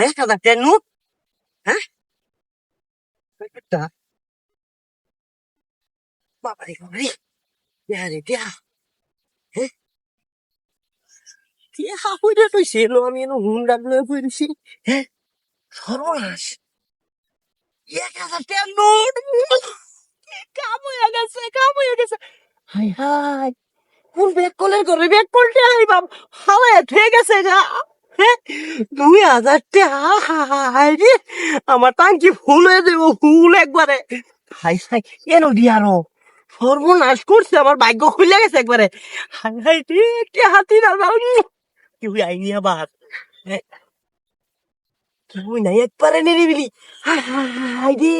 এক টাকার নোট বাবা রে বাবা রে দেয়া ন আমি এনে লয়ে পড়েছি হ্যাঁ সর্বনাশ এক হাজার টাকার নোট কাম হয়ে গেছে কাম হয়ে গেছে হাই হাই কোন ব্যাগ কলের করে ব্যাগ করতে আই বাপ হাওয়ায় থেকে গেছে গা। দুই হাজার রে। আমার টাঙ্কি ফুল হয়ে দেবো ফুল একবারে। হাই হাই, কেন দিয়ারো সর্বনাশ করছে, আমার ভাগ্য খুলে গেছে একবারে। হাই হাই, রে, কে হাতি না কেউ আইনি আবার। কেউ নাই একবারে নিরিবিলি হাই রে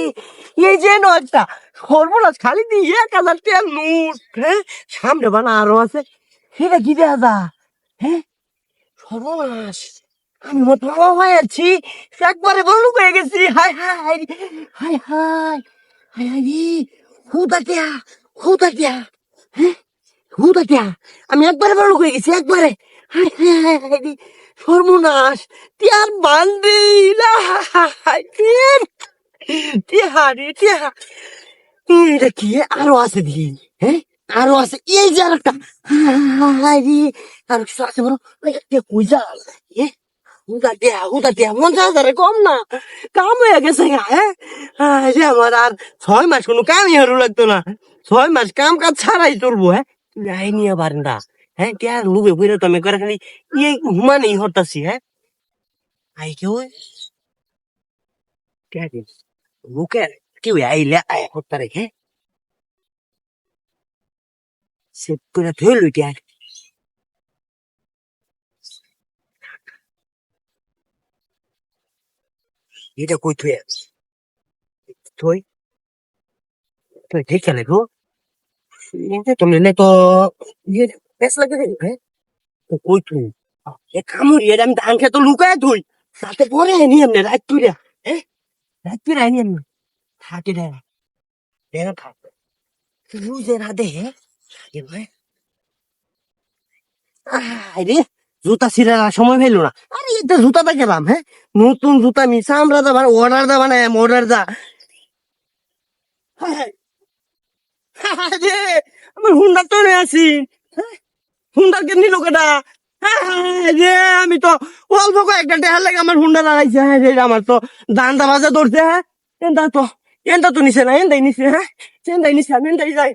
এই যে নয়টা সর্বনাশ, খালি দিয়ে এক হাজার টাকা হ্যাঁ? সামনে বানা আরও আছে। সেটা কি দেয়া যা হ্যাঁ? সর্বনাশ, আমি মতো হয়ে আছি, একবারে বলু হয়ে গেছি। High high high high high high high রে, হুদা দেয়া হুদা দেয়া হ্যাঁ? হুদা দেয়া আমি একবারে বলু হয়ে গেছি, একবারে। সর্বনাশ তিয়ার বান্দি না। হাই রে টিহা রে টিহা এটা কি? আরও আছে দি হ্যাঁ? আরও আছে। এই যে আর কিছু আছে বলো? ওই কই যা এ হুদা দেয়া হুদা দেয়া। পঞ্চাশ হাজারে কম না। কাম হয়ে গেছে হ্যাঁ? আমার, আর ছয় মাস কোনো কামই হারু লাগতো না। ছয় মাস কাম কাজ ছাড়াই চলবো হ্যাঁ? যাই নিয়ে পারেন না। হ্যাঁ কে আর লুবে বুঝলে তুমি করে খালি ইয়ে হুমানেই হতাছি হ্যাঁ আই কেউ কে দিন লোকের কেউ আইলে আয় হত্যা রে হ্যাঁ সেট করে ফেল ওইটা এটা কই থুই থুই তুই ঠিক খেলে গো এটা তুমি নে তো ইয়ে বেশ লাগে রে হ্যাঁ কই তুই? এ কামড়ি এটা আমি ধান খেতে লুকায় তুই তাতে পরে নি এমনি, রাত হ্যাঁ রাত এমনি। থাকে তুই যে হ্যাঁ থাকে ভাই। আরে জুতা ছিঁড়ার সময় পেল না। আরে এটা জুতাটা গেলাম হ্যাঁ নতুন জুতা মিশা আমরা যাবার অর্ডার দেবা না অর্ডার দা আমার হুন্ডার তো আছি হুন্ডার কেন নিল কেটা রে আমি তো অল্প কয়েকটা টেহার লাগে আমার হুন্ডা দাঁড়াইছে হ্যাঁ রে আমার তো দান্দা বাজা ধরছে হ্যাঁ। এনটা তো এনটা তো নিছে না এনটাই নিছে হ্যাঁ। এনটাই নিছে, আমি এনটাই যাই।